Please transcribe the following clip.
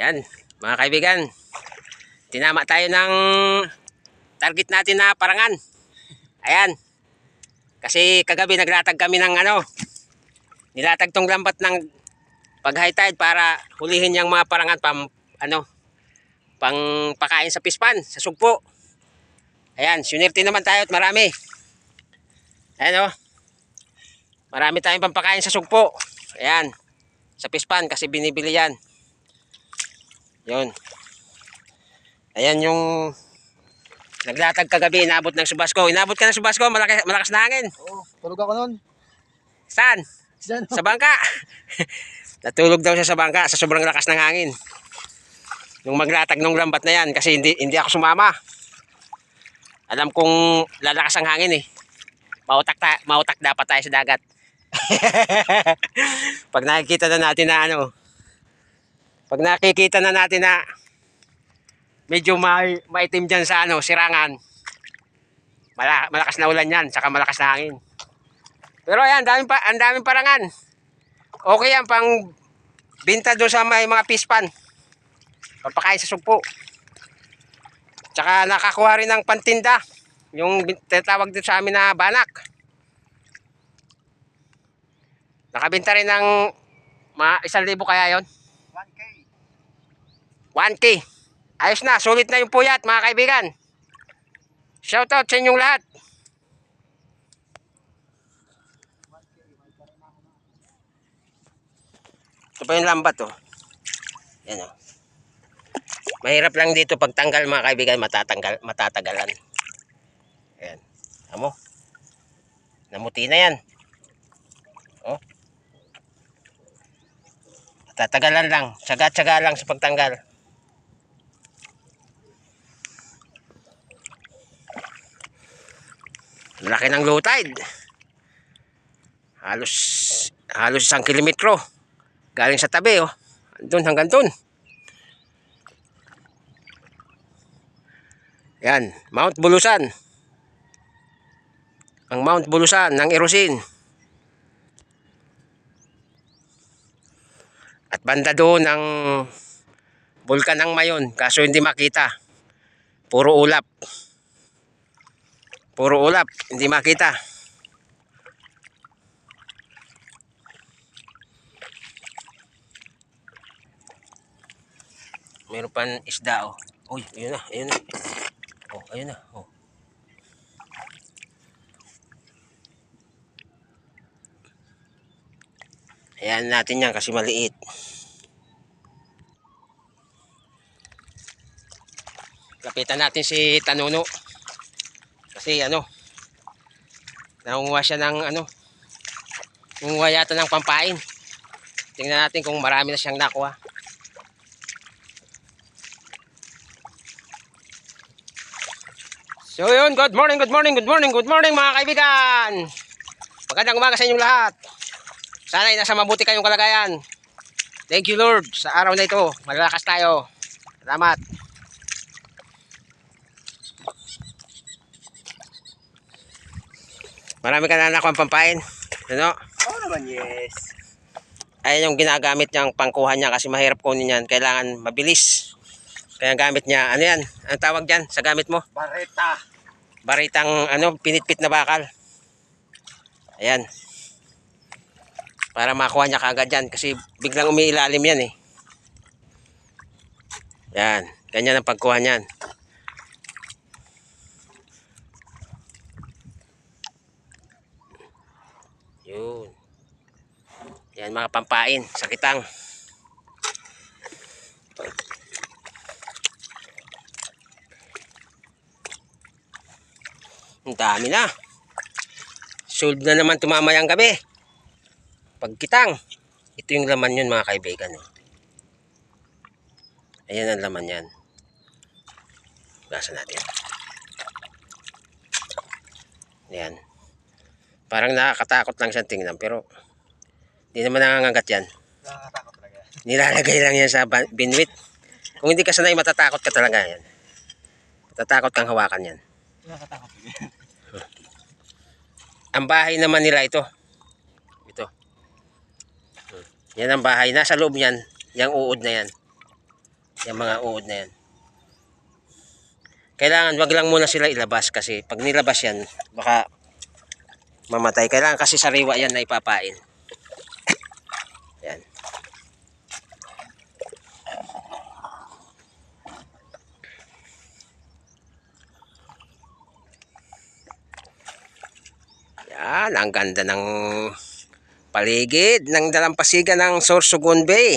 Ayan, mga kaibigan. Tinama tayo ng target natin na parangan. Ayan. Kasi kagabi naglatag kami ng ano. Nilatag tong lambat ng pag high tide para hulihin yung mga parangan pam ano pang pakain sa pispan, sa sugpo. Ayan, sunirti naman tayo at marami. Ayan o. Marami tayong pampakain sa sugpo. Ayan. Sa pispan kasi binibili yan. Yun. Ayan yung naglatag kagabi, inabot ng Subasco. Inabot ka ng Subasco, malakas, malakas na hangin. Oo, tulog ako nun. Saan? Diyan. Sa bangka. Natulog daw siya sa bangka sa sobrang lakas ng hangin. Nung maglatag ng lambat na yan kasi hindi hindi ako sumama. Alam kong lalakas ang hangin eh. Mautak, ta, mautak dapat tayo sa dagat. Pag nakikita na natin na ano, pag nakikita na natin na medyo may, maitim dyan sa ano, sirangan, mala, malakas na ulan yan, saka malakas na hangin. Pero ayan, daming pa, ang daming parangan. Okay yan pang binta doon sa may mga pispan. Papakain sa sugpo. Tsaka nakakuha rin ng pantinda. Yung tinatawag dito sa amin na banak. Nakabinta rin ng mga isang libo kaya yon 1K. 1K. Ayos na, sulit na yung puyat mga kaibigan. Shoutout sa inyong lahat. Ito pa yung lambat oh. Yan oh. Mahirap lang dito pagtanggal mga kaibigan, matatanggal, matatagalan. Ayan. Amo. Namuti na yan. Oh. Tatagalan lang. Tsaga-tsaga lang sa pagtanggal. Laki ng low tide. Halos halos isang kilometro. Galing sa tabi oh. Doon hanggang doon. Yan, Mount Bulusan. Ang Mount Bulusan ng Erosin. At banda doon ang bulkan ng Mayon, kaso hindi makita. Puro ulap. Puro ulap, hindi makita. Meron pa isda oh. Uy, ayun na, ayun na. Oh, ayun na. Oh. Ayan natin yan kasi maliit. Lapitan natin si Tanuno. Kasi ano, nangunguha siya ng ano, nangunguha yata ng pampain. Tingnan natin kung marami na siyang nakuha. So yun, good morning, good morning, good morning, good morning mga kaibigan. Magandang umaga sa inyong lahat. Sana ay nasa mabuti kayong kalagayan. Thank you Lord sa araw na ito. Malalakas tayo. Salamat. Marami ka na nakuha pampain. Ano? Oo naman, yes. Ayan yung ginagamit niyang pangkuha niya kasi mahirap kunin yan. Kailangan mabilis. Kaya gamit niya, ano yan? Ang tawag dyan sa gamit mo? Bareta. baritang ano, pinitpit na bakal. Ayan. Para makuha niya kagad yan kasi biglang umiilalim yan eh. Yan. Ganyan ang pagkuha niyan. Yun. Yan mga pampain sa kitang. Ang dami na. Sold na naman tumamayang gabi. Pagkitang. Ito yung laman yun mga kaibigan. Oh. Ayan ang laman yan. Gasa natin. Ayan. Parang nakakatakot lang siyang tingnan pero hindi naman nangangagat yan. Nakakatakot talaga. Nilalagay lang yan sa binwit. Kung hindi ka sanay, matatakot ka talaga yan. Matatakot kang hawakan yan. Nakakatakot yan. ang bahay naman nila ito. Ito. Yan ang bahay. Nasa loob yan. Yang uod na yan. Yung mga uod na yan. Kailangan wag lang muna sila ilabas kasi pag nilabas yan, baka mamatay. Kailangan kasi sariwa yan na ipapain. Yan, ang ganda ng paligid ng dalampasigan ng Sorsogon Bay.